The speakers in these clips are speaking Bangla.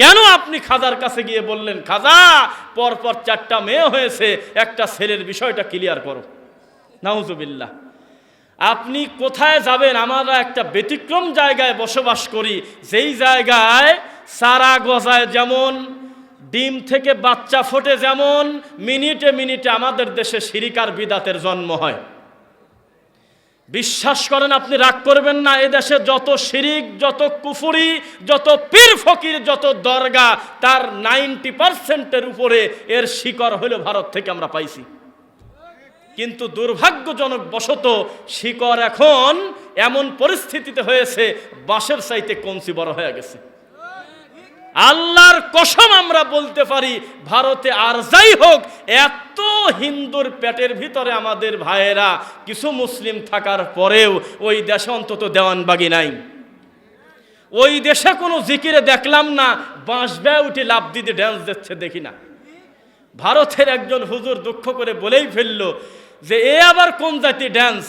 কেন আপনি খাজার কাছে গিয়ে বললেন, খাজা, পরপর চারটা মেয়ে হয়েছে, একটা ছেলের বিষয়টা ক্লিয়ার করো। নাউজুবিল্লাহ। আপনি কোথায় যাবেন? আমরা একটা ব্যতিক্রম জায়গায় বসবাস করি। যেই জায়গায় সারা গজায় যেমন, ডিম থেকে বাচ্চা ফোটে যেমন, মিনিটে মিনিটে আমাদের দেশে সিরিকার বিদাতের জন্ম হয়। বিশ্বাস করেন, আপনি রাগ করবেন না এদেশে যত শিরিক, যত কুফুরি, যত পীর ফকির, যত দরগা, তার নাইনটি পার্সেন্টের উপরে এর শিকড় হইল ভারত থেকে আমরা পাইছি। কিন্তু দুর্ভাগ্যজনক বশত শিকড় এখন এমন পরিস্থিতিতে হয়েছে, বাঁশের সাইতে কঞ্চি বড় হয়ে গেছে। আল্লাহর কসম আমরা বলতে পারি, ভারতে আর যাই হোক, এত হিন্দুর পেটের ভিতরে আমাদের ভাইয়েরা কিছু মুসলিম থাকার পরেও ওই দেশে অন্তত দেওয়ানবাগি নাই। ওই দেশে কোনো জিকিরে দেখলাম না, বাঁশ ব্যয় উঠে লাভ দিতে ড্যান্স দিচ্ছে দেখি না। ভারতের একজন হুজুর দুঃখ করে বলেই ফেলল যে, এ আবার কোন জাতি ড্যান্স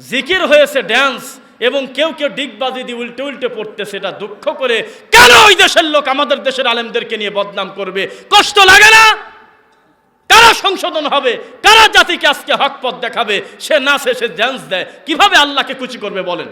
জিকির হয়েছে ড্যান্স এবং কেউ কেউ ডিগবাজি দিয়ে উল্টে উল্টে পড়তে সেটা দুঃখ করে, কেন ওই দেশের লোক আমাদের দেশের আলেমদেরকে নিয়ে বদনাম করবে? কষ্ট লাগে না? কারা সংশোধন হবে? কারা জাতিকে আজকে হক পথ দেখাবে? সে না সে জ্যান্স দেয়। কীভাবে আল্লাহকে কুচি করবে বলেন?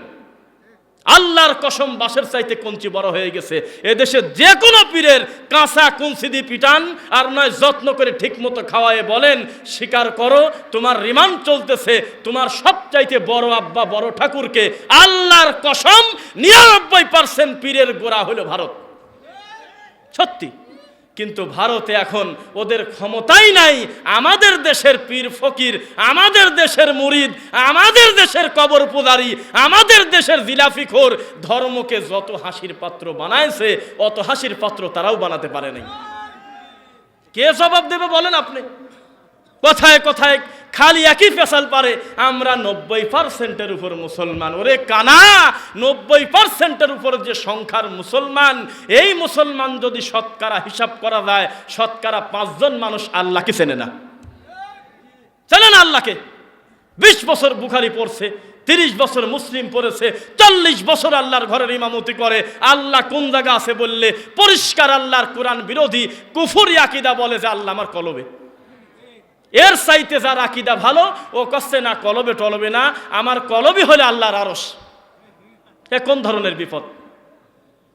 আল্লাহর কসম বাসের চাইতে কঞ্চি বড় হয়ে গেছে। এদেশে যে কোনো পীরের কাঁচা কঞ্চি দিয়ে পিটান আর নয় যত্ন করে ঠিকমতো খাওয়ায়ে বলেন, স্বীকার করো, তোমার রিমান্ড চলতেছে। তোমার সবচাইতে বড় আব্বা, বড় ঠাকুরকে আল্লাহর কসম নিরানব্বই পার্সেন্ট পীরের গোড়া হলো ভারত। সত্যি। কিন্তু ভারতে এখন ওদের ক্ষমতাই নাই। আমাদের দেশের পীর ফকির, আমাদের দেশের মুরিদ, আমাদের দেশের কবর পূজারি, আমাদের দেশের জিলাফিখোর ধর্মকে যত হাসির পাত্র বানায়ছে অত হাসির পাত্র তারাও বানাতে পারে নাই। কে জবাব দেবে বলেন আপনি? কথায় কোথায় খালি একই ফেসাল পারে। আমরা নব্বই পার্সেন্টের উপর মুসলমান। ওরে কানা, নব্বই পার্সেন্টের উপর যে সংখ্যার মুসলমান, এই মুসলমান যদি শতকরা হিসাব করা যায়, শতকরা পাঁচজন মানুষ আল্লাহকে চেনে না। চেনে না আল্লাহকে। বিশ বছর বুখারি পড়ছে, তিরিশ বছর মুসলিম পড়েছে, চল্লিশ বছর আল্লাহর ঘরের ইমামতি করে। আল্লাহ কোন জায়গা আছে বললে, পরিষ্কার আল্লাহর কোরআন বিরোধী, কুফুরি আকিদা বলে যে আল্লাহ আমার কলবে। এর চাইতে যার আকিদা ভালো, ও কচ্ছে না, কলবে টলবে না, আমার কলবই হলে আল্লাহর আরস এ কোন ধরনের বিপদ?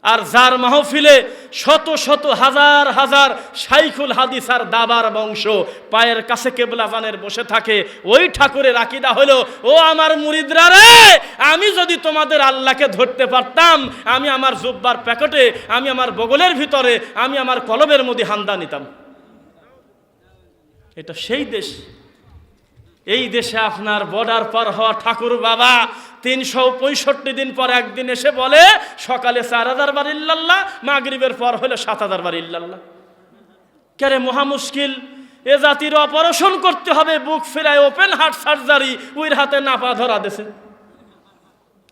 আর যার মাহফিলে শত শত হাজার হাজার সাইকুল হাদিস আর দাবার বংশ পায়ের কাছে কেবলা জানের বসে থাকে, ওই ঠাকুরের আকিদা হলো, ও আমার মুরিদরা রে, আমি যদি তোমাদের আল্লাহকে ধরতে পারতাম, আমি আমার জুব্বার প্যাকেটে, আমি আমার বগলের ভিতরে, আমি আমার কলবের মধ্যে হান্দা নিতাম। এটা সেই দেশ। এই দেশে আপনার বর্ডার পার হওয়া ঠাকুর বাবা তিনশো পঁয়ষট্টি দিন পর একদিন এসে বলে, সকালে চার হাজার বার ইল্লাল্লাহ, মাগরিবের পর হলে সাত হাজার বার ইল্লাল্লাহ। কেরে মহা মুশকিল। এ জাতির অপারেশন করতে হবে, বুক ফেরায় ওপেন হার্ট সার্জারি উইর হাতে নাপা ধরা দেশে।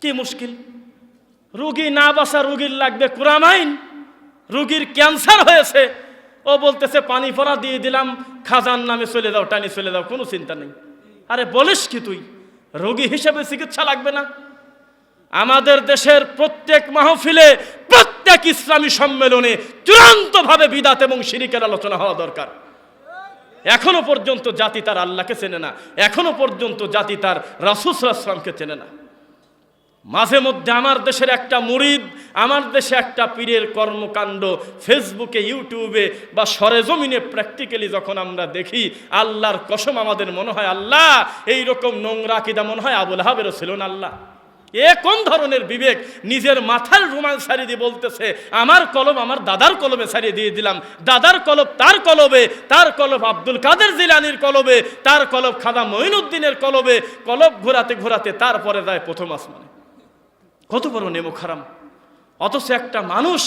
কি মুশকিল। রুগী না বাসা রুগীর লাগবে কুরামাইন। রুগীর ক্যান্সার হয়েছে। ও বলতেছে, পানি পরা দিয়ে দিলাম খাজান নামে চলে যাও টানি চলে যাও কোনো চিন্তা নেই। আরে বলিস কি তুই? রোগী হিসেবে চিকিৎসা লাগবে না। আমাদের দেশের প্রত্যেক মাহফিলে, প্রত্যেক ইসলামী সম্মেলনে চূড়ান্তভাবে বিদাত এবং শিরিকের আলোচনা হওয়া দরকার। এখনও পর্যন্ত জাতি তার আল্লাহকে চেনে না, এখনও পর্যন্ত জাতি তার রাসুসলামকে চেনে না। মাঝে মধ্যে আমার দেশের একটা মুরিদ, আমার দেশে একটা পীরের কর্মকাণ্ড, ফেসবুকে, ইউটিউবে বা সরেজমিনে প্র্যাকটিক্যালি যখন আমরা দেখি, আল্লাহর কসম আমাদের মনে হয়, আল্লাহ এই রকম নোংরা কিদা মনে হয় আবুল হাবেরও ছিল না আল্লাহ। এ কোন ধরনের বিবেক? নিজের মাথার রুমাল ছাড়িয়ে দিয়ে বলতেছে, আমার কলম আমার দাদার কলমে ছাড়িয়ে দিয়ে দিলাম। দাদার কলব তার কলবে, তার কলব আব্দুল কাদের জিলানির কলবে, তার কলব খাদা মঈনুদ্দিনের কলবে, কলব ঘোরাতে ঘোরাতে তারপরে যায় প্রথম আসমানে। কত বড় নেমো খারাম অথচ একটা মানুষ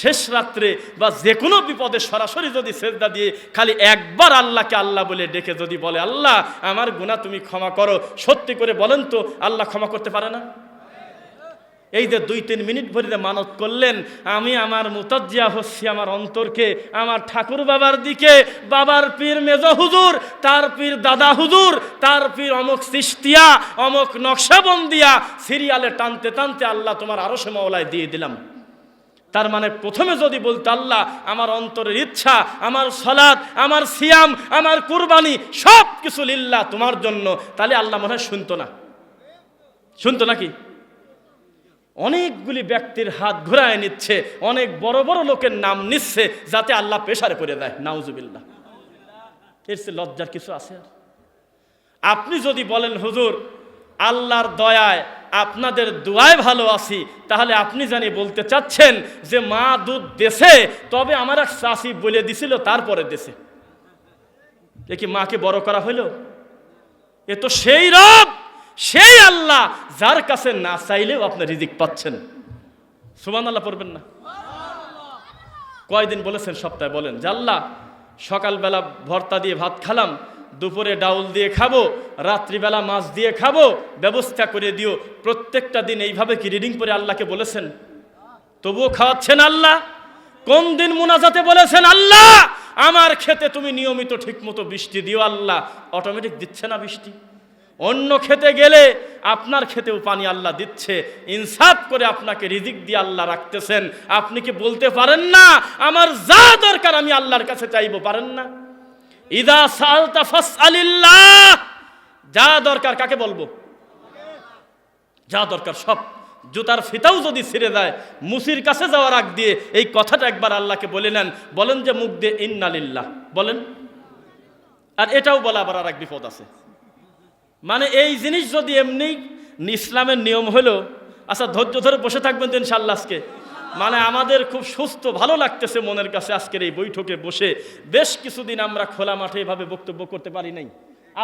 শেষ রাত্রে বা যে কোনো বিপদে সরাসরি যদি শ্রদ্ধা দিয়ে খালি একবার আল্লাহকে আল্লাহ বলে ডেকে যদি বলে, আল্লাহ, আমার গুণা তুমি ক্ষমা করো। সত্যি করে বলেন তো, আল্লাহ ক্ষমা করতে পারে না? এই যে দুই, তিন মিনিট ভরে মানত করলেন, আমি আমার মুতাজ্জিয়া হচ্ছি আমার অন্তরকে, আমার ঠাকুর বাবার দিকে। বাবার পীর মেজ হুজুর, তার পীর দাদা হুজুর, তার পীর অমক সিস্তিয়া অমক নকশাবন্দিয়া, সিরিয়ালে টানতে টানতে আল্লাহ তোমার আরও সে মাওলায় দিয়ে দিলাম। তার মানে প্রথমে যদি বলতো আল্লাহ, আমার অন্তরের ইচ্ছা, আমার সলাদ আমার সিয়াম, আমার কুরবানি সব কিছু লিল্লা তোমার জন্য, তাহলে আল্লাহ মনে হয় শুনতো না। শুনতো নাকি? অনেকগুলি ব্যক্তির হাত ঘুরায় নিচ্ছে, অনেক বড় বড় লোকের নাম নিচ্ছে, যাতে আল্লাহ পেশারে করে দেয়, নাউজুবিল্লাহ। এর চেয়ে লজ্জার কিছু আছে আর? আপনি যদি বলেন, হুজুর, আল্লাহর দয়ায় আপনাদের দোয়ায় ভালো আছি, তাহলে আপনি জানি বলতে চাচ্ছেন যে, মা দুধ দেশে তবে আমার এক চাষি বলে দিছিল, তারপরে দেশে এ কি মাকে বড় করা হইল? এ তো সেই রব! সেই আল্লাহ যার কাছে না চাইলেও আপনি রিজিক পাচ্ছেন। সুমান আল্লাহ পড়বেন না। কয়দিন বলেছেন সপ্তাহে বলেন, যে আল্লাহ, সকালবেলা ভর্তা দিয়ে ভাত খালাম, দুপুরে ডাউল দিয়ে খাব, রাত্রিবেলা মাছ দিয়ে খাব, ব্যবস্থা করে দিও। প্রত্যেকটা দিন এইভাবে কি রিডিং করে আল্লাহকে বলেছেন? তবুও খাওয়াচ্ছেন আল্লাহ? কোন দিন মুনাজাতে বলেছেন, আল্লাহ, আমার খেতে তুমি নিয়মিত ঠিকমতো বৃষ্টি দিও আল্লাহ। অটোমেটিক দিচ্ছে না বৃষ্টি। অন্য খেতে গেলে আপনার খেতেও পানি আল্লাহ দিচ্ছে। ইনসাফ করে আপনাকে রিজিক দিয়ে আল্লাহ রাখতেছেন। আপনি কি বলতে পারেন না? আমার যা দরকার আমি আল্লাহর কাছে চাইব, পারেন না? ইদা সালতা ফাসআলিল্লাহ। যা দরকার কাকে বলব? যা দরকার সব। জুতার ফিতাও যদি ছিঁড়ে দেয় মুসির কাছে যাওয়ার আগ দিয়ে এই কথাটা একবার আল্লাহকে বলে নেন। বলেন যে মুখ দিয়ে ইন্নালিল্লাহ। বলেন। আর এটাও বলা আবার আর এক বিপদ আছে। মানে এই জিনিস যদি এমনি ইসলামের নিয়ম হলো আচ্ছা ধৈর্য ধরে বসে থাকবেন তো ইনশাল্লাহ আজকে। মানে আমাদের খুব সুস্থ, ভালো লাগতেছে মনের কাছে আজকের এই বৈঠকে বসে। বেশ কিছুদিন আমরা খোলা মাঠে এভাবে বক্তব্য করতে পারি নাই।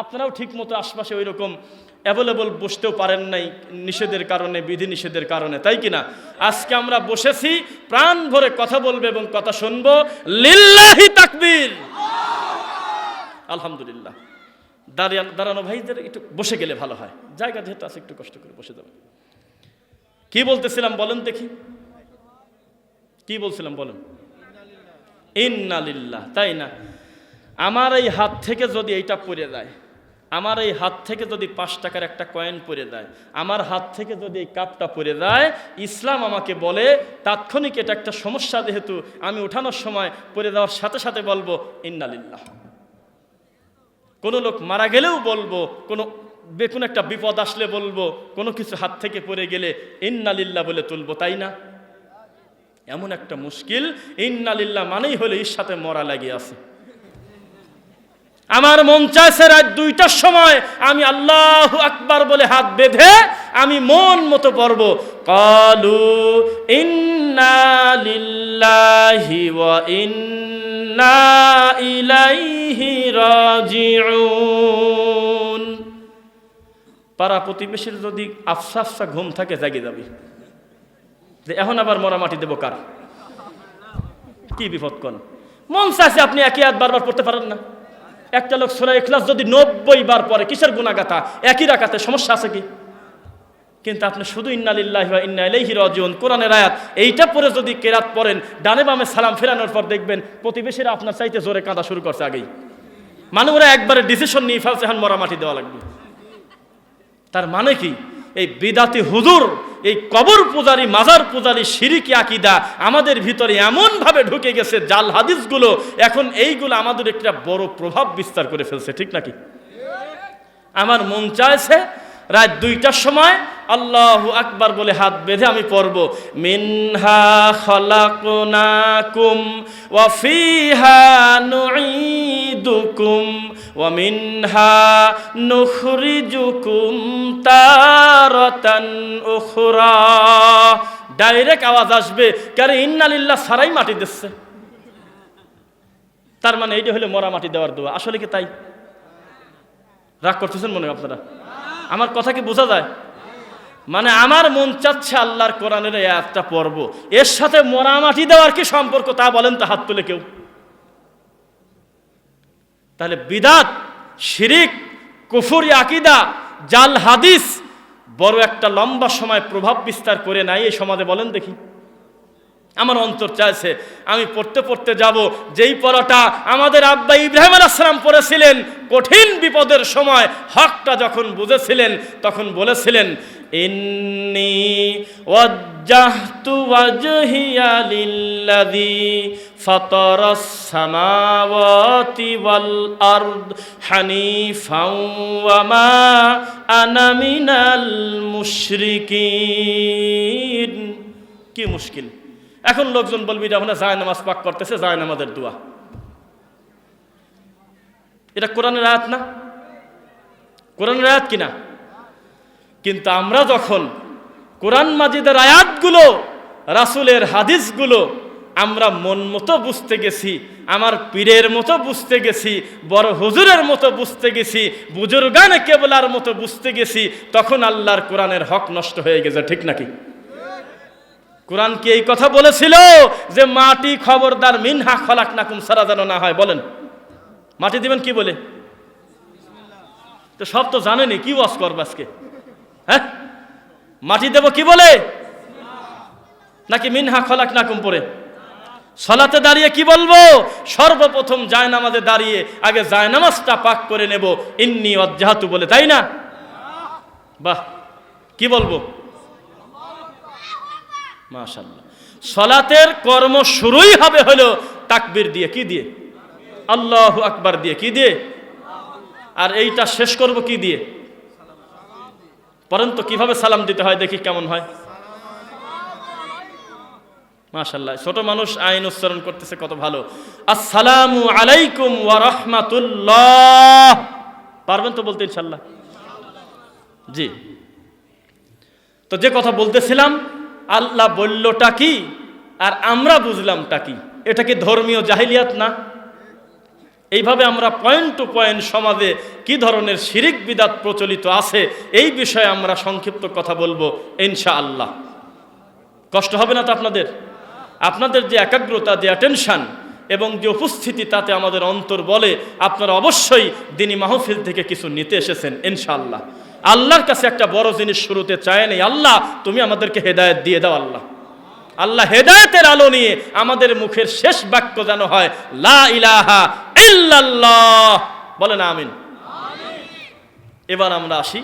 আপনারাও ঠিক মতো আশপাশে ওই রকম অ্যাভেলেবল বসতেও পারেন নাই নিষেধের কারণে বিধি নিষেধের কারণে, তাই কি না আজকে আমরা বসেছি, প্রাণ ভরে কথা বলব এবং কথা শুনব। লিল্লাহি তাকবীর! আলহামদুলিল্লাহ। দাঁড়িয়ে দাঁড়ানো ভাইদের একটু বসে গেলে ভালো হয়। জায়গা যেহেতু আছে, একটু কষ্ট করে বসে যাবেন কি বলতেছিলাম বলেন দেখি। কি বলছিলাম বলেন? ইন্নালিল্লাহ, তাই না? আমার এই হাত থেকে যদি এইটা পড়ে যায়, আমার এই হাত থেকে যদি পাঁচ টাকার একটা কয়েন পড়ে দেয় আমার হাত থেকে যদি এই কাপটা পড়ে যায়, ইসলাম আমাকে বলে, তাৎক্ষণিক এটা একটা সমস্যা যেহেতু আমি ওঠানোর সময় পড়ে দেওয়ার সাথে সাথে বলব, ইন্নালিল্লাহ। কোনো লোক মারা গেলেও বলব, কোনো বে- কোনো একটা বিপদ আসলে বলব, কোনো কিছু হাত থেকে পড়ে গেলে ইন্নালিল্লাহ বলে তুলবো, তাই না? এমন একটা মুশকিল, ইন্নালিল্লাহ মানেই হলে এর সাথে মরা লাগিয়ে আছে। আমার মন চাইছে রাত দুইটার সময় আমি আল্লাহ আকবার বলে হাত বেঁধে আমি মন মতো পড়ব। কালু ইন্না লিল্লাহি ওয়া ইন্না পাড়া প্রতিবেশীর যদি আফসা আফসা ঘুম থাকে জাগে যাবি। যে এখন আবার মরামাটি দেবো কার? কি বিপদ কোন? মন চাইছে আপনি একই হাত বারবার পড়তে পারেন না। একটা লোক সোরা এখলাস যদি নব্বই বার পরে কিসের গুণাগাথা একই রাখাতে সমস্যা আছে কি? কিন্তু আপনি শুধু ইন্নালিল্লাহি ওয়া ইন্না ইলাইহি রাজিউন। কোরআনের আয়াত, এইটা পরে যদি কেরাত পড়েন, ডানে বামে সালাম ফেরানোর পর দেখবেন প্রতিবেশীরা আপনার চাইতে জোরে কাঁদা শুরু করছে আগেই। মানে ওরা একবারে ডিসিশন নিয়ে ফেলছে এখন মরামাটি দেওয়া লাগবে। তার মানে কি? এই বিদাতি হুজুর, এই কবর পূজারী, মাজার পূজারি, সিরিকি আকিদা আমাদের ভিতরে এমনভাবে ঢুকে গেছে, জাল হাদিসগুলো এখন এইগুলো আমাদের একটা বড় প্রভাব বিস্তার করে ফেলছে, ঠিক নাকি? আমার মন চাইছে রাত দুইটার সময় আল্লাহ আকবার বলে হাত বেঁধে আমি পড়ব। মিনহা খলাকুনাকুম ওয়া ফিহা নুঈদুকুম ওয়া মিনহা নুখরিজুকুম তারাতান উখরা। ডাইরেক্ট আওয়াজ আসবে কারে ইন্নালিল্লাহ সারাই মাটি দিচ্ছে। তার মানে এইটা হলো মরা মাটি দেওয়ার দোয়া। আসলে কি তাই? রাগ করতেছেন মনে হয় আপনারা? আমার কথা কি বোঝা যায়? মানে আমার মন চাচ্ছে আল্লাহর কোরআনের এই আয়াতটা পড়ব। এর সাথে মরামাটি দেওয়ার কি সম্পর্ক তা বলেন তো হাত তুলে কেউ? তাহলে বিদাত, শিরিক, কুফুরি আকিদা, জাল হাদিস বড় একটা লম্বা সময় প্রভাব বিস্তার করে নাই এই সমাজে বলেন দেখি। আমার অন্তর চাইছে, আমি পড়তে পড়তে যাব, যেই পড়াটা আমাদের আব্বা ইব্রাহিম আলাইসালাম পড়েছিলেন, কঠিন বিপদের সময় হকটা যখন বুঝেছিলেন, তখন বলেছিলেন ইন্নি ওয়াদ وجهت وجهي للذي فطر السماوات والأرض حنيفا وما أنا من المشركين কি মুশকিল এখন লোকজন বলবি এটা মানে যায় নামাজ পাক করতেছে যায় নামাজের দোয়া এটা কোরআনের আয়াত না কোরআনের আয়াত কিনা কিন্তু আমরা যখন কোরআন মাজিদের আয়াতগুলো, রাসুলের হাদিসগুলো, আমরা মন মতো বুঝতে গেছি, আমার পীরের মতো বুঝতে গেছি, বড় হুজুরের মতো বুঝতে গেছি, বুজুর্গানে কেবলার মতো বুঝতে গেছি, তখন আল্লাহর কোরআনের হক নষ্ট হয়ে গেছে, ঠিক নাকি? কোরআন কি এই কথা বলেছিল যে মাটি খবরদার মিনহা খলাক নাকুম সারা যেন না হয়? বলেন। মাটি দিবেন কি বলে? তো সব তো জানেনি, কি ওয়াজ করবে আজকে? হ্যাঁ? মাটি দেব কি বলে? নাকি মিনহা খলাক নাকুম পরে সলাতে দাঁড়িয়ে কি বলব? সর্বপ্রথম জায়নামাজে দাঁড়িয়ে আগে জায়নামাজটা পাক করে নেব। ইন্নি অজ্জাহাতু বলে, তাই না? বাহ, কি বলব? মাশাল্লাহ সলাতের কর্ম শুরুই হবে হলো তাকবির দিয়ে। কি দিয়ে? আল্লাহ আকবার দিয়ে। কি দিয়ে? আর এইটা শেষ করব কি দিয়ে? পরন্তু কীভাবে সালাম দিতে হয়, দেখি কেমন হয়। মাশাল্লাহ ছোট মানুষ আইন উচ্চারণ করতেছে কত ভালো। আসসালামু আলাইকুম ওয়া রাহমাতুল্লাহ। পারবেন তো বলতে ইনশাল্লাহ জি। তো যে কথা বলতেছিলাম, আল্লাহ বললটা কি, আর আমরা বুঝলামটা কি? এটা কি ধর্মীয় জাহিলিয়াত না? এইভাবে আমরা পয়েন্ট টু পয়েন্ট সমাজে কি ধরনের শিরিক বিদাত প্রচলিত আছে, এই বিষয়ে আমরা সংক্ষিপ্ত কথা বলব ইনশা আল্লাহ কষ্ট হবে না তো আপনাদের? আপনাদের যে একাগ্রতা, যে অ্যাটেনশন এবং যে উপস্থিতি তাতে আমাদের অন্তর বলে, আপনারা অবশ্যই দিনী মাহফিল থেকে কিছু নিতে এসেছেন ইনশাআল্লাহ। আল্লাহর কাছে একটা বড় জিনিস শুরুতে চায় নেই, আল্লাহ তুমি আমাদেরকে হেদায়েত দিয়ে দাও আল্লাহ। আল্লাহ হেদায়েতের আলো নিয়ে আমাদের মুখের শেষ বাক্য যেন হয়, লা ইলাহা বলেন আমিন। এবার আমরা আসি।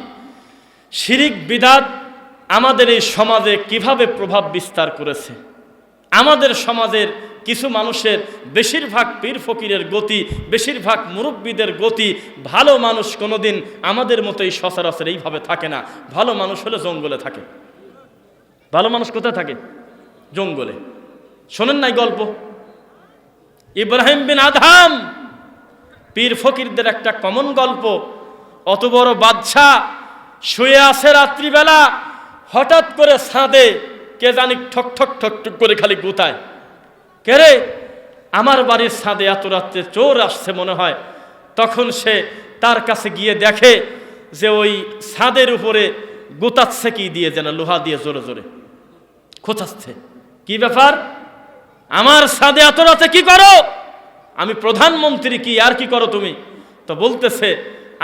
শিরিক, বিদাত আমাদের এই সমাজে কীভাবে প্রভাব বিস্তার করেছে? আমাদের সমাজের কিছু মানুষের বেশিরভাগ পীর ফকিরের গতি, বেশিরভাগ মুরব্বীদের গতি, ভালো মানুষ কোনোদিন আমাদের মতো এই সচরাচর এইভাবে থাকে না। ভালো মানুষ হলে জঙ্গলে থাকে। ভালো মানুষ কোথায় থাকে? জঙ্গলে। শোনেন নাই গল্প। ইব্রাহিম বিন আধাম পীর ফকিরদের একটা কমন গল্প। অত বড় বাদশাহ শুয়ে আছে রাত্রিবেলা, হঠাৎ করে ছাদে, কে জানি ঠক ঠক ঠক ঠক করে খালি গুতায়। কে রে? আমার বাড়ির ছাদে এত রাত্রে চোর আসছে মনে হয়। তখন সে তার কাছে গিয়ে দেখে যে ওই ছাদের উপরে গোতাচ্ছে কি দিয়ে যেন, লোহা দিয়ে জোরে জোরে। খোঁচাচ্ছে কি ব্যাপার? আমার ছাদে এত রাতে কি করো? আমি প্রধানমন্ত্রী কি, আর কি করো তুমি? তো বলতেছে,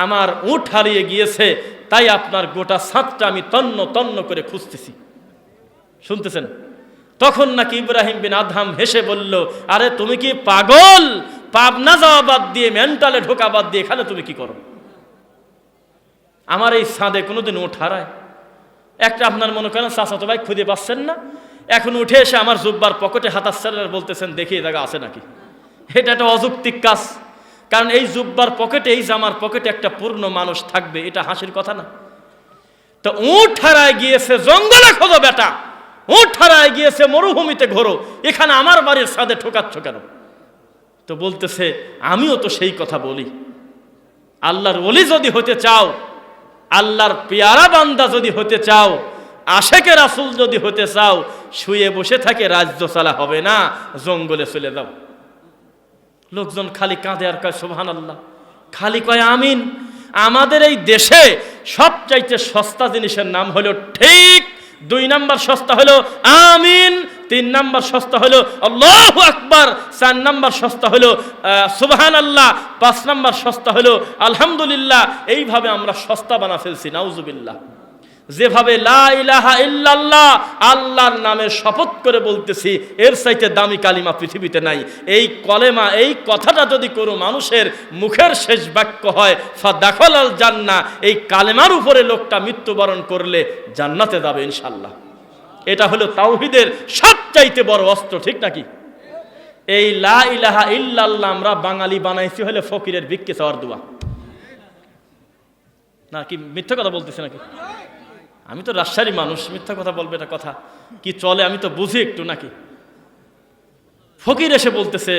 আমার উঠ হারিয়ে গিয়েছে, তাই আপনার গোটা ছাদটা আমি তন্ন তন্ন করে খুঁজতেছি। শুনতেছেন? তখন নাকি ইব্রাহিম বিন আধাম হেসে বলল, আরে তুমি কি পাগল? পাবনা যাওয়া বাদ দিয়ে, মেন্টালে ঢোকা বাদ দিয়ে এখানে তুমি কি করো? আমার এই ছাদে কোনোদিন উঠ হারায়। একটা আপনার মনে করেন, চাচাতো ভাই, খুঁজে পাচ্ছেন না? এখন উঠে এসে আমার জুব্বার পকেটে আর বলতেছেন, দেখি জায়গা আছে নাকি? এটা একটা অযৌক্তিক কাজ। কারণ এই জুব্বার পকেটে, এই জামার পকেটে একটা পূর্ণ মানুষ থাকবে, এটা হাসির কথা না। তো উঠ হারায় গিয়েছে জঙ্গলে খোঁজো বেটা। উঠ হারায় গিয়েছে মরুভূমিতে ঘোরো। এখানে আমার বাড়ির সাদে ঠোকাচ্ছ কেন? তো বলতেছে, আমিও তো সেই কথা বলি। আল্লাহর ওলি যদি হতে চাও, আল্লাহর পেয়ারা বান্দা যদি হতে চাও, আশেকে রাসুল যদি হতে চাও, শুয়ে বসে থাকে রাজ্য চালা হবে না, জঙ্গলে চলে যাও। লোকজন খালি কাঁদে আর কয় সোহান আল্লাহ খালি কয়, আমিন। আমাদের এই দেশে সবচাইতে সস্তা জিনিসের নাম হলো ঠিক দুই নাম্বার সস্তা হলো আমিন, তিন নাম্বার সস্তা হলো আল্লাহ আকবার, চার নাম্বার সস্তা হলো সুবহান আল্লাহ পাঁচ নাম্বার সস্তা হলো আলহামদুলিল্লাহ। এইভাবে আমরা সস্তা বানা ফেলছি, নাউজুবিল্লাহ। যেভাবে লা ইলাহা ইল্লাল্লাহ আল্লাহর নামে শপথ করে বলতেছি, এর চাইতে দামি কালিমা পৃথিবীতে নাই। এই কলেমা, এই কথাটা যদি কোনো মানুষের মুখের শেষ বাক্য হয়, ফা দাখল আল জান্না এই কালেমার উপরে লোকটা মৃত্যুবরণ করলে জান্নাতে যাবে ইনশাল্লাহ এটা হলো তাওহিদের সবচাইতে বড় অস্ত্র, ঠিক নাকি? এই লা ইলাহা ইল্লাল্লাহ আমরা বাঙালি বানাইছি হলে ফকিরের ভিক্ষে চাওয়ার দোয়া। না কি মিথ্যা কথা বলতেছে নাকি? আমি তো রাজশাহী মানুষ, মিথ্যা কথা বলবে এটা কথা। কি চলে, আমি তো বুঝি একটু নাকি? ফকির এসে বলতেছে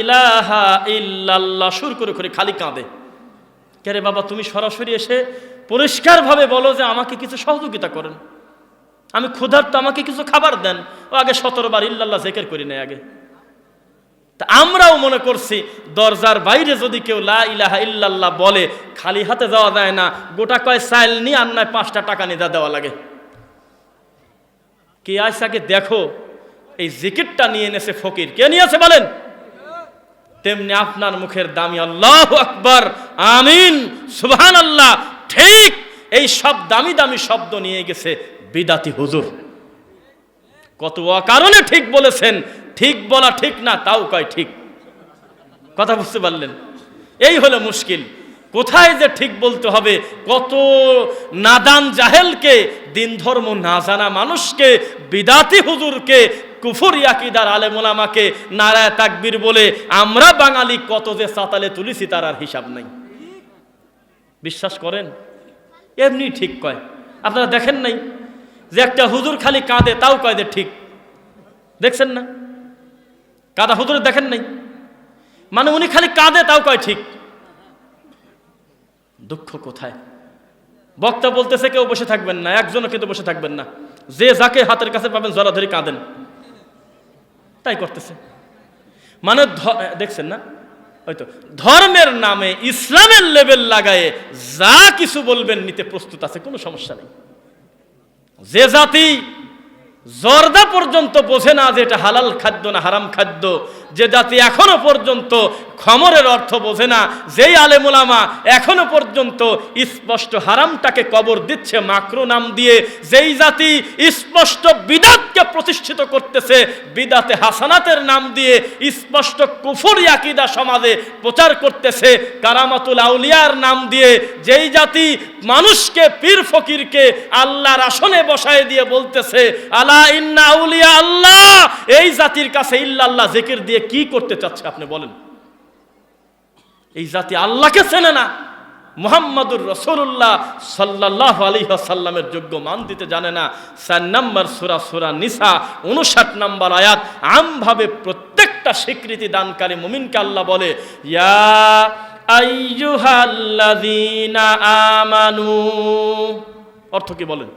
ইলাহা সুর করে করে খালি কাঁদে। কে বাবা, তুমি সরাসরি এসে পরিষ্কারভাবে বলো যে আমাকে কিছু সহযোগিতা করেন। আমি ক্ষুধার্ত, আমাকে কিছু খাবার দেন। ও আগে সতেরো বার ইল্লাল্লাহ জেকের করি নাই আগে। তা আমরাও মনে করছি, দরজার বাইরে যদি কেউ লা ইলাহা ইল্লাল্লাহ বলে, খালি হাতে যাওয়া যায় না, গোটা কয় সাইল নিয়ে আর নয়, পাঁচটা টাকা নিয়ে দেওয়া লাগে। কে আয়সাকে দেখো, এই জিকিরটা নিয়ে এনেছে ফকির। কে নিয়েছে বলেন? তেমনি আপনার মুখের দামি আল্লাহ আকবর, আমিন সুবহান আল্লাহ ঠিক এই সব দামি দামি শব্দ নিয়ে গেছে বিদাতি হুজুর। কত কারণে ঠিক বলেছেন ঠিক বলা ঠিক না, তাও কয় ঠিক। কথা বুঝতে পারলেন? এই হলো মুশকিল। কোথায় যে ঠিক বলতে হবে, কত নাদান জাহেলকে দিন ধর্ম না জানা মানুষকে, বিদাতি হুজুরকে, কুফর ইয়াকিদার আলেমোলামাকে নারায় তাকবির বলে আমরা বাঙালি কত যে সাতালে তুলেছি তার আর হিসাব নাই। বিশ্বাস করেন? এমনি ঠিক কয়। আপনারা দেখেন নাই যে একটা হুজুর খালি কাঁদে, তাও কয় যে ঠিক। দেখছেন না? কাদা হুজুর দেখেন নাই? মানে উনি খালি কাঁদে, তাও কয় ঠিক। দুঃখ কোথায়? বক্তা বলতেছে কেউ বসে থাকবেন না, একজনও কিন্তু বসে থাকবেন না। যে যাকে হাতের কাছে পাবেন জড়াধরি কাঁদেন। তাই করতেছে। মানে দেখছেন না? হয়তো ধর্মের নামে ইসলামের লেভেল লাগায়ে যা কিছু বলবেন, নিতে প্রস্তুত আছে, কোনো সমস্যা নেই। যে জাতি জর্দা পর্যন্ত বোঝে না যে এটা হালাল খাদ্য না হারাম খাদ্য। যে জাতি এখনও পর্যন্ত খমরের অর্থ বোঝে না। যেই আলেমুলামা এখনও পর্যন্ত স্পষ্ট হারামটাকে কবর দিচ্ছে মাকরু নাম দিয়ে, যেই জাতি স্পষ্ট বিদাতকে প্রতিষ্ঠিত করতেছে, বিদাতে হাসানাতের নাম দিয়ে স্পষ্ট কুফর ইয়াকিদা সমাজে প্রচার করতেছে, কারামাতুল আউলিয়ার নাম দিয়ে, যেই জাতি মানুষকে, পীর ফকিরকে আল্লাহর আসনে বসায় দিয়ে বলতেছে, আলা ইন্না আউলিয়া আল্লাহ! এই জাতির কাছে ইল্লাল্লাহ জিকির দিয়ে কি করতে চাচ্ছে আপনি বলেন? এই জাতি আল্লাহকে চেনে না। মোহাম্মদুর রসুল্লাহ সাল্লাহ আলী সাল্লামের যোগ্য মান দিতে জানে না। চার নম্বর সুরা সুরা নিসা, উনষাট নম্বর আয়াত, আমভাবে প্রত্যেকটা স্বীকৃতি দানকারী মুমিনকে আল্লাহ বলে, ইয়া আমানু। অর্থ কি বলেন?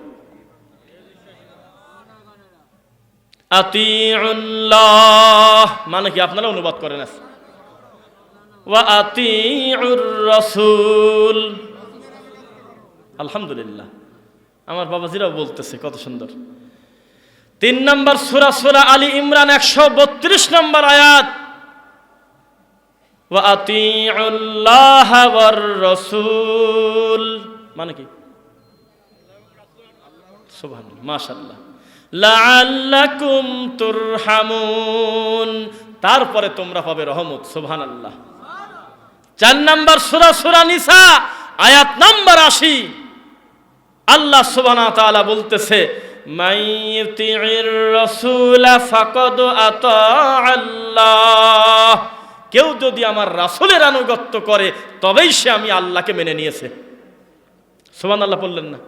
মানে কি আপনারা অনুবাদ করেন আছে রাসূল। আলহামদুলিল্লাহ। আমার বাবাজিরাও বলতেছে, কত সুন্দর। তিন নম্বর সুরা সুরা আলী ইমরান একশো বত্রিশ নম্বর আয়াত। ওয়ার মানে কি? তারপরে তোমরা পাবে রহমত, সুবহানাল্লাহ। চার নাম্বার সুরা সুরা নিসা, আয়াত নাম্বার আশি। আল্লাহ সুবহানা তাআলা বলতেছে কেউ যদি আমার রাসূলের আনুগত্য করে, তবেই সে আমি আল্লাহকে মেনে নিয়েছে। সুবান আল্লাহ বললেন না।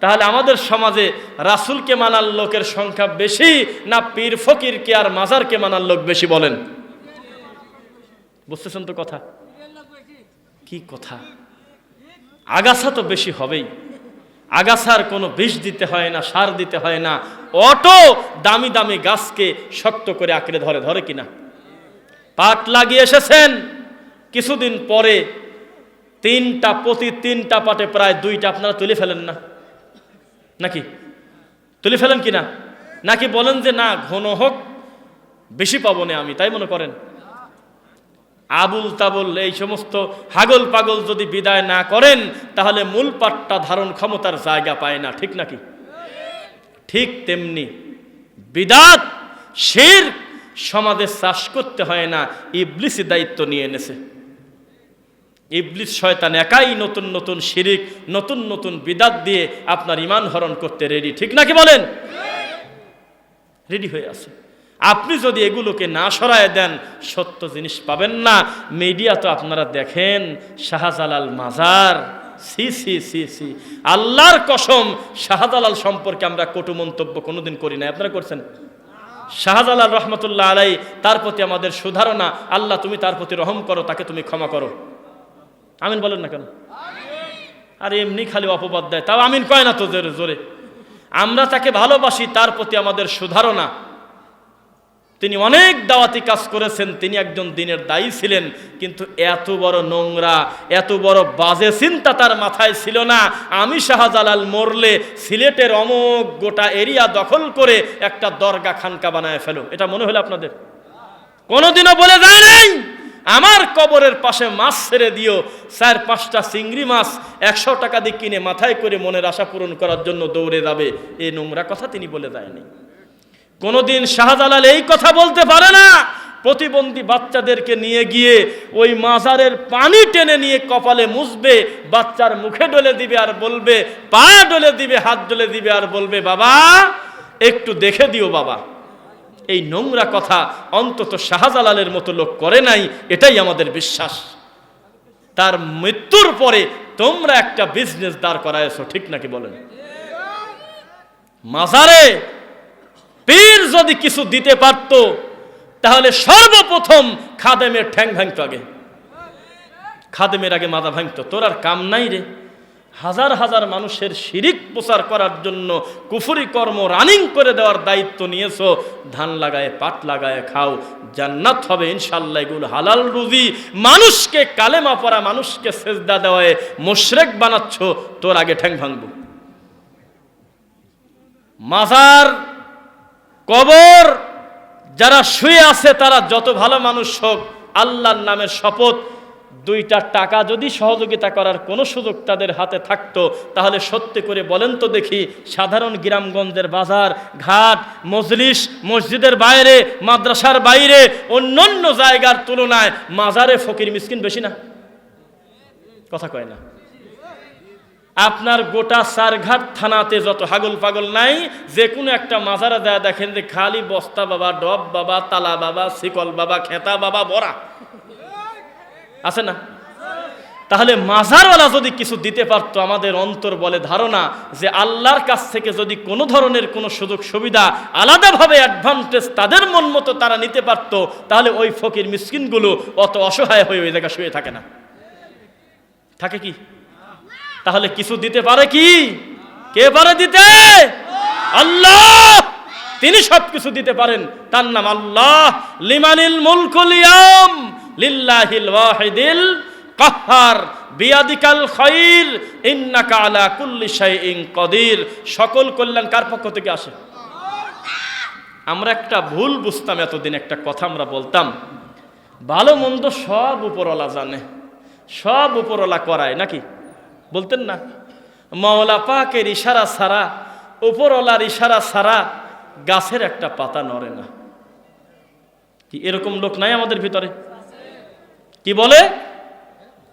তাহলে আমাদের সমাজে রাসূলকে মানার লোকের সংখ্যা বেশি না পীর ফকিরকে আর মাজারকে মানার লোক বেশি বলেন? বুঝতেছেন তো কথা? কি কথা? আগাছা তো বেশি হবেই। আগাছার কোনো বিষ দিতে হয় না, সার দিতে হয় না। অটো দামি দামি গাছকে শক্ত করে আঁকড়ে ধরে ধরে কিনা পাট লাগিয়ে এসেছেন। কিছুদিন পরে তিনটা প্রতি তিনটা পাটে প্রায় দুইটা আপনারা তুলে ফেলেন না? নাকি? তুলে ফেলেন কিনা নাকি বলেন যে, না, ঘন হোক, বেশি পাবো না আমি। তাই মনে করেন? আবুল তাবুল এই সমস্ত হাগল পাগল যদি বিদায় না করেন তাহলে মূল পাটটা ধারণ ক্ষমতার জায়গা পায় না ঠিক নাকি? ঠিক তেমনি বিদাত শের সমাজে চাষ করতে হয় না ইবলিসি দায়িত্ব নিয়ে এনেছে ইবলিস শয়তান একাই নতুন নতুন শিরিক নতুন নতুন বিদাত দিয়ে আপনার ইমান হরণ করতে রেডি ঠিক নাকি বলেন? রেডি হয়ে আছে। আপনি যদি এগুলোকে না সরায় দেন, সত্য জিনিস পাবেন না। মিডিয়া তো আপনারা দেখেন, শাহজালাল মাজার। সি সি সি সি। আল্লাহর কসম, শাহজালাল সম্পর্কে আমরা কটু মন্তব্য কোনোদিন করি না আপনারা করছেন? শাহজালাল রহমতুল্লাহ আলাই, তার প্রতি আমাদের সুধারণা, আল্লাহ তুমি তার প্রতি রহম করো, তাকে তুমি ক্ষমা করো। আমিন বলেন না কেন? আর এমনি খালি অপবাদ দেয়। তাও আমিন কয় না তো জোরে জোরে? আমরা তাকে ভালোবাসি, তার প্রতি আমাদের সুধারণা। তিনি অনেক দাওয়াতি কাজ করেছেন, তিনি একজন দিনের দায়ী ছিলেন, কিন্তু এত বড় নোংরা, এত বড় বাজে চিন্তা তার মাথায় ছিল না। আমি শাহজালাল মরলে সিলেটের অমোক গোটা এরিয়া দখল করে একটা দরগা খানকা বানায় ফেলো। এটা মনে হলো আপনাদের? কোনোদিনও বলে যায় নাই, আমার কবরের পাশে মাছ ছেড়ে দিও, চার পাঁচটা চিংড়ি মাছ একশো টাকা দিয়ে কিনে মাথায় করে মনের আশা পূরণ করার জন্য দৌড়ে যাবে। এই নোংরা কথা তিনি বলে যায়নি কোনোদিন শাহজালাল এই কথা বলতে পারে না, প্রতিবন্ধী বাচ্চাদেরকে নিয়ে গিয়ে ওই মাজারের পানি টেনে নিয়ে কপালে মুছবে, বাচ্চার মুখে ডলে দিবে আর বলবে, পা ডলে দিবে, হাত ডলে দিবে আর বলবে, বাবা, একটু দেখে দিও বাবা। এই নোংরা কথা অন্তত শাহজালালের মতো লোক করে নাই, এটাই আমাদের বিশ্বাস। তার মৃত্যুর পরে তোমরা একটা বিজনেস দাঁড় করায়ছো, ঠিক নাকি বলেন? মাজারে পীর যদি কিছু দিতে পারত, তাহলে সর্বপ্রথম খাদেমের ঠ্যাং ভাঙত আগে। খাদেমের আগে মাথা ভাঙত। তোর আর কাম নাই রে। হাজার হাজার মানুষের শিরিক প্রচার করার জন্য কুফুরি কর্ম রানিং করে দেওয়ার দায়িত্ব নিয়েছো। ধান লাগায়, পাট লাগায় খাও। জান্নাত হবে ইনশাল্লাহ এগুলো হালাল রুজি। মানুষকে কালেমা পড়া, মানুষকে সেজদা দেওয়ায় মোশরেক বানাচ্ছ। তোর আগে ঠ্যাং ভাঙবো। মাজার কবর, যারা শুয়ে আছে তারা যত ভালো মানুষ হোক, আল্লাহর নামের শপথ, দুইটা টাকা যদি সহযোগিতা করার কোনো সুযোগ তাদের হাতে থাকতো, তাহলে সত্যি করে বলেন তো দেখি, সাধারণ গ্রামগঞ্জের বাজার, ঘাট, মজলিস, মসজিদের বাইরে, মাদ্রাসার বাইরে, অন্যান্য জায়গার তুলনায় মাজারে ফকির মিসকিন বেশি না? কথা কয় না। আপনার গোটা সারঘাট থানাতে যত হাগল পাগল নাই, যে কোনো একটা মাজারা দেয়া দেখেন যে খালি বস্তা বাবা, ডব বাবা, তালা বাবা, শিকল বাবা, খেতা বাবা, বড়া। আছে না? তাহলে মাজারওয়ালা যদি কিছু দিতে পারতো, আমাদের অন্তর বলে ধারণা যে আল্লাহর কাছ থেকে যদি কোনো ধরনের কোনো সুযোগ সুবিধা আলাদাভাবে অ্যাডভান্টেজ তাদের মন মতো তারা নিতে পারতো, তাহলে ওই ফকির মিসকিনগুলো অত অসহায় হয়ে ওই জায়গায় শুয়ে থাকে না। থাকে কি? তাহলে কিছু দিতে পারে কি? কে পারে দিতে? আল্লাহ! তিনি সব কিছু দিতে পারেন। তার নাম আল্লাহ। লিমানিল মুলকুল ইয়াম লিল্লাহিল ওয়াহিদিল কাহ্হার বিয়াদিকাল খাইর। ইন্নাকা আলা কুল্লি শাইইন কদির। সকল কল্যাণ কার পক্ষ থেকে আসে? আমরা একটা ভুল বুঝতাম এতদিন, একটা কথা আমরা বলতাম। ভালো মন্দ সব উপরওয়ালা জানে। সব উপরওয়ালা করায়, নাকি? বলতেন না, মাওলা পাকের ইশারা ছাড়া, উপরওয়ালার ইশারা ছাড়া গাছের একটা পাতা নড়ে না। কি এরকম লোক নাই আমাদের ভিতরে? কি বলে?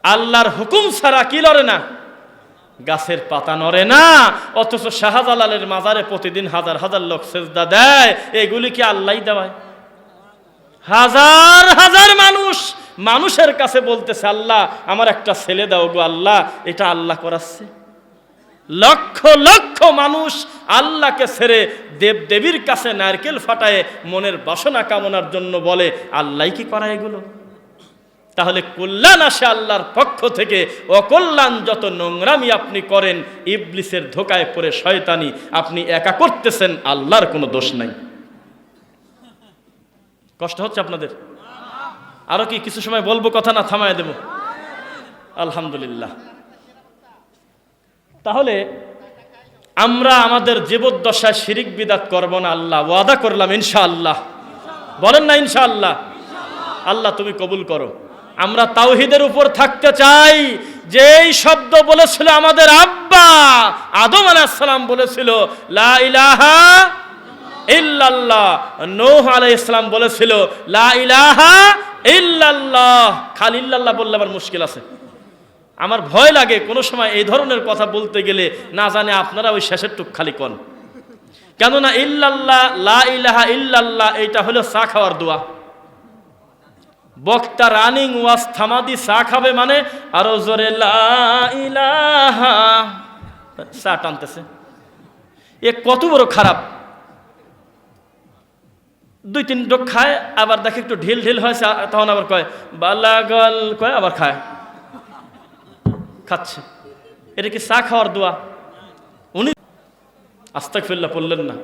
আল্লাহর হুকুম ছাড়া কি লড়ে না? গাছের পাতা নড়ে না, অথচ শাহজালালের মাজারে প্রতিদিন হাজার হাজার লোক সেজদা দেয়, এগুলি কি আল্লাহ দেওয়ায়? হাজার হাজার মানুষ মানুষের কাছে বলতেছে, আল্লাহ, আমার একটা ছেলে দাও গো, আল্লাহ, এটা আল্লাহ করাচ্ছে। লক্ষ লক্ষ মানুষ আল্লাহকে ছেড়ে দেব দেবীর কাছে নারকেল ফাটায় মনের বাসনা কামনার জন্য বলে, আল্লাহ কি করা এগুলো? তাহলে কল্যাণ আসে আল্লাহর পক্ষ থেকে, অকল্যাণ যত নোংরামি আপনি করেন, ইবলিসের ধোকায় পড়ে শয়তানি, আপনি একা করতেছেন, আল্লাহর কোনো দোষ নাই। কষ্ট হচ্ছে আপনাদের? আরও কি কিছু সময় বলব কথা? না, থামায় দেব। আলহামদুলিল্লাহ। তাহলে আমরা আমাদের জীবদ্দশায় শিরিক বিদাত করব না আল্লাহ, ওয়াদা করলাম ইনশাআল্লাহ। বলেন না ইনশাআল্লাহ। আল্লাহ, তুমি কবুল করো। আমরা তাওহিদের উপর থাকতে চাই। যে এই শব্দ বলেছিল আমাদের আব্বা, আদম আলাইসালাম বলেছিল, লা ইলাহা ইল্লাল্লাহ। নূহ আলাইহিস সালাম বলেছিল, লা ইলাহা ইল্লাল্লাহ বললে আমার মুশকিল আছে। আমার ভয় লাগে কোনো সময় এই ধরনের কথা বলতে গেলে না জানে আপনারা ওই শেষের টুক খালি কন। কেননা ইল্লাল্লাহ, লা ইলাহা ইল্লাল্লাহ, এইটা হলো চা খাওয়ার দোয়া। বক্তা রানিং ওয়াজ থামাদি চা খাবে মানে আরও জোরে লা ইলাহা। চা টানতেছে। এ কত বড় খারাপ। দুই তিন ডোক খায়, আবার দেখে একটু ঢিল ঢিল হয় তখন আবার কয়, বালাগল কয়, আবার খায়। খাচ্ছে। এটা কি চা খাওয়ার দোয়া? উনি আস্তাকফিল্লা পড়লেন না।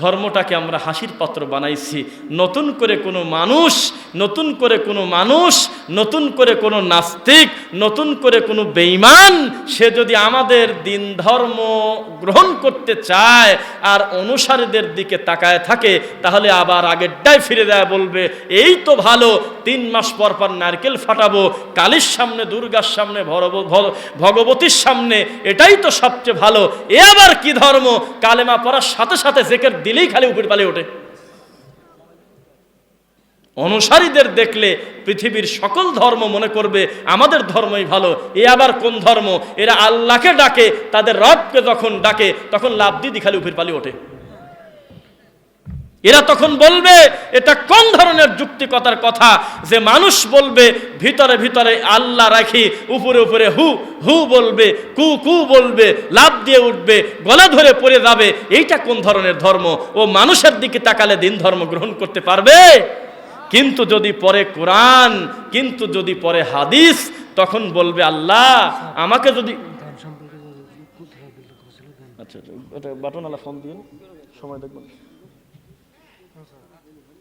ধর্মটাকে আমরা হাসির পাত্র বানাইছি। নতুন করে কোনো মানুষ, নতুন করে কোনো মানুষ, নতুন করে কোনো নাস্তিক, নতুন করে কোনো বেঈমান, সে যদি আমাদের দিন ধর্ম গ্রহণ করতে চায় আর অনুসারীদের দিকে তাকায় থাকে, তাহলে আবার আগেরটাই ফিরে দেয় বলবে, এই তো ভালো, তিন মাস পর পর নারকেল ফাটাবো, কালীর সামনে, দুর্গার সামনে ভগবতীর সামনে, এটাই তো সবচেয়ে ভালো, এ আবার কি ধর্ম? কালেমা পড়ার সাথে সাথে জেকের দিলেই খালি উপরে পালে ওঠে। অনুসারীদের দেখলে পৃথিবীর সকল ধর্ম মনে করবে, আমাদের ধর্মই ভালো, এ আবার কোন ধর্ম? এরা আল্লাহকে ডাকে, তাদের রবকে যখন ডাকে, তখন লাভ দিদি খালি উপরে পালি ওঠে। এরা তখন বলবে, এটা কোন ধরনের যুক্তিকতার কথা? যে মানুষ বলবে, ভিতরে ভিতরে আল্লাহ রাখি, উপরে উপরে হু হু বলবে, কু কু বলবে লাভ দিয়ে উঠবে, গলা ধরে পড়ে যাবে, এইটা কোন ধরনের ধর্ম? ও মানুষের দিকে তাকালে দিন ধর্ম গ্রহণ করতে পারবে? কিন্তু যদি পরে কোরআন, কিন্তু যদি পরে হাদিস, তখন বলবে আল্লাহ, আমাকে যদি আচ্ছা ওটা বাটনওয়ালা ফোন দিন, সময় দেখবেন।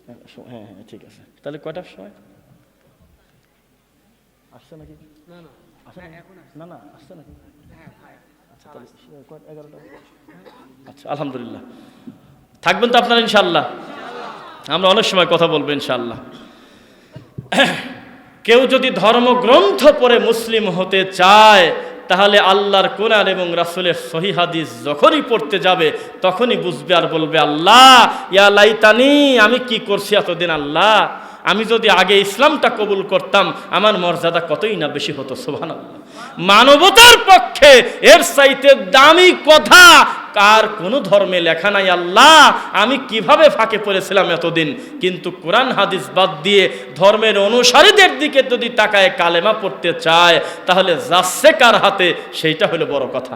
হ্যাঁ হ্যাঁ হ্যাঁ ঠিক আছে। তাহলে কয়টার সময়? আসছে নাকি? না? না। না আসছে নাকি? আচ্ছা তাহলে এগারোটা? আচ্ছা আলহামদুলিল্লাহ। থাকবেন তো আপনারা ইনশাল্লাহ আমরা অনেক সময় কথা বলব ইনশাল্লাহ কেউ যদি ধর্মগ্রন্থ পড়ে মুসলিম হতে চায় তাহলে আল্লাহর কোরআন এবং রাসুলের সহি হাদিস যখনই পড়তে যাবে, তখনই বুঝবে আর বলবে, আল্লাহ, ইয়া লাইতানি, আমি কি করছি এতদিন, আল্লাহ? আমি যদি আগে ইসলামটা কবুল করতাম, আমার মর্যাদা কতই না বেশি হতো সোভান মানবতার পক্ষে এর চাইতে দামি কথা কার কোনো ধর্মে লেখা নাই, আল্লাহ, আমি কীভাবে ফাঁকে পড়েছিলাম এতদিন? কিন্তু কোরআন হাদিস বাদ দিয়ে ধর্মের অনুসারীদের দিকে যদি তাকায়, কালেমা পড়তে চায়, তাহলে যাচ্ছে কার হাতে? সেইটা হলো বড় কথা।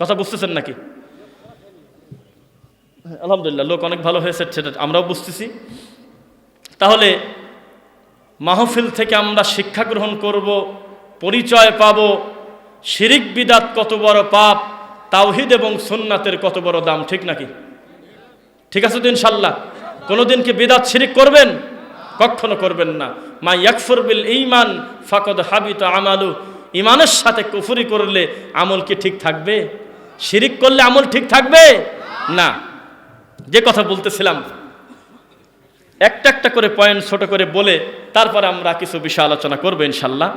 কথা বুঝতেছেন নাকি? আলহামদুলিল্লাহ, লোক অনেক ভালো হয়েছে, সেটা আমরাও বুঝতেছি। তাহলে মাহফিল থেকে আমরা শিক্ষা গ্রহণ করব, পরিচয় পাব, শিরিক বিদাত কত বড় পাপ, তাওহিদ এবং সুন্নাতের কত বড় দাম, ঠিক নাকি? ঠিক আছে তো ইনশাল্লাহ? কোনোদিন কি বিদাত শিরিক করবেন? কখনো করবেন না। মা ইয়াকফুর বিল ইমান ফাকদ হাবিত আমালু। ইমানের সাথে কুফরি করলে আমল কি ঠিক থাকবে? শিরিক করলে আমল ঠিক থাকবে? না। যে কথা বলতেছিলাম একটা একটা করে পয়েন্ট ছোট করে বলে তারপরে আমরা কিছু বিষয় আলোচনা করব ইনশাল্লাহ।